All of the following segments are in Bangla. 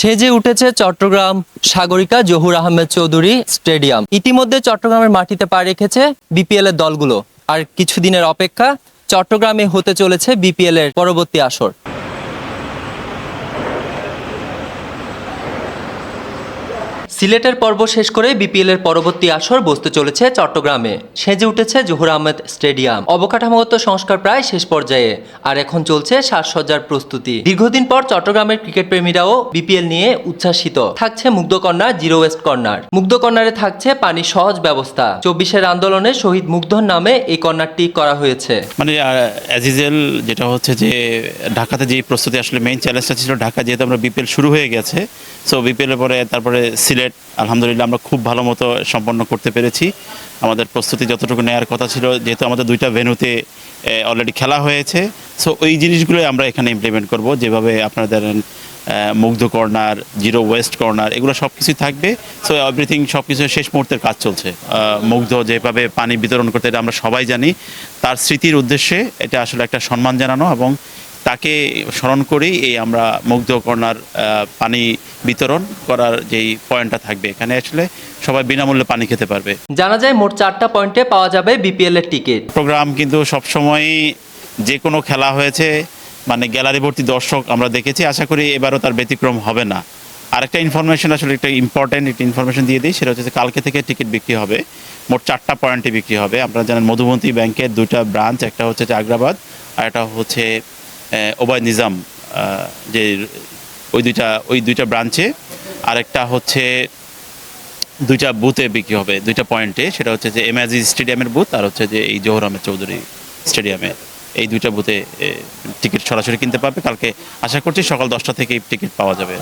সেজে উঠেছে চট্টগ্রাম সাগরিকা জহুর আহমেদ চৌধুরী স্টেডিয়াম। ইতিমধ্যে চট্টগ্রামের মাটিতে পা রেখেছে বিপিএল এর দলগুলো। আর কিছুদিনের অপেক্ষা চট্টগ্রামে হতে চলেছে বিপিএল এর পরবর্তী আসর। সিলেটের পর্ব শেষ করে বিপিএল এর পরবর্তী আসর বসতে চলেছে চট্টগ্রামে। সেজে উঠেছে জহুর আহমেদ স্টেডিয়াম। অবকাঠামোগত সংস্কার প্রায় শেষ পর্যায়ে। আর এখন চলছে সাজসজ্জার প্রস্তুতি। দীর্ঘদিন পর চট্টগ্রামের ক্রিকেট প্রেমীরাও বিপিএল নিয়ে উচ্ছ্বাসিত। থাকছে মুগ্ধ কর্নার জিরো ওয়েস্ট কর্নার। মুগ্ধ কর্নারে থাকছে পানির সহজ ব্যবস্থা। চব্বিশের আন্দোলনে শহীদ মুগ্ধর নামে এই কর্নারটি করা হয়েছে। মানে অ্যাজিজেল যেটা হচ্ছে যে, ঢাকাতে যে প্রস্তুতি আসলে মেইন চ্যালেঞ্জটা ছিল, ঢাকা যেহেতু আমরা বিপিএল শুরু হয়ে গেছে সো বিপিএলের পরে, তারপরে সিলেট আলহামদুলিল্লাহ আমরা খুব ভালো মতো সম্পন্ন করতে পেরেছি। আমাদের প্রস্তুতি যতটুকু নেওয়ার কথা ছিল, যেহেতু আমাদের দুইটা ভেন্যুতে অলরেডি খেলা হয়েছে। সো ওই জিনিসগুলোই আমরা এখানে ইমপ্লিমেন্ট করব। যেভাবে আপনারা ধরেন মুগ্ধ কর্নার, জিরো ওয়েস্ট কর্নার, এগুলো সব কিছুই থাকবে। সো এভরিথিং সব কিছু শেষ মুহূর্তের কাজ চলছে। মুগ্ধ যেভাবে পানি বিতরণ করতে এটা আমরা সবাই জানি। তার স্মৃতির উদ্দেশ্যে এটা আসলে একটা সম্মান জানানো এবং তাকে স্মরণ করেই এই আমরা মুগ্ধ কর্নার পানি বিতরণ করার যেই পয়েন্টটা থাকবে এখানে আসলে সবাই বিনামূল্যে পানি খেতে পারবে। জানা যায় মোট চারটা পয়েন্টে পাওয়া যাবে বিপিএল এর টিকিট প্রোগ্রাম কিন্তু সবসময়ই যে কোনো খেলা হয়েছে মানে গ্যালারি ভর্তি দর্শক আমরা দেখেছি আশা করি এবারও তার ব্যতিক্রম হবে না। আরেকটা ইনফরমেশন আসলে একটা ইম্পর্ট্যান্ট একটা ইনফরমেশন দিয়ে দিই সেটা হচ্ছে কালকে থেকে টিকিট বিক্রি হবে। মোট চারটা পয়েন্টে বিক্রি হবে। আপনারা জানেন মধুমন্তী ব্যাংকের দুইটা ব্রাঞ্চ একটা হচ্ছে যে আগ্রাবাদ আর একটা হচ্ছে আহ, ওবায়দ নিজাম যে ওই দুইটা ওই দুইটা ব্রাঞ্চে আরেকটা হচ্ছে দুইটা বুথে বিক্রি হবে দুইটা পয়েন্টে সেটা হচ্ছে যে এমআজি স্টেডিয়ামের বুথ আর হচ্ছে যে এই জোহর আহমেদ চৌধুরী স্টেডিয়ামে এই দুইটা বুথে টিকিট সরাসরি কিনতে পারবে। কালকে আশা করছি সকাল দশটা থেকে টিকিট পাওয়া যাবে।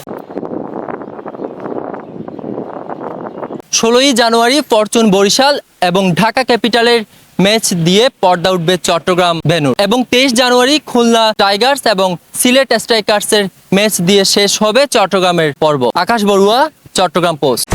ষোলোই জানুয়ারি ফরচুন বরিশাল এবং ঢাকা ক্যাপিটালের ম্যাচ দিয়ে পর্দা উঠবে চট্টগ্রাম ভেনুর এবং তেইশ জানুয়ারি খুলনা টাইগার্স এবং সিলেট স্ট্রাইকার্সের ম্যাচ দিয়ে শেষ হবে চট্টগ্রামের পর্ব। আকাশ বড়ুয়া, চট্টগ্রাম পোস্ট।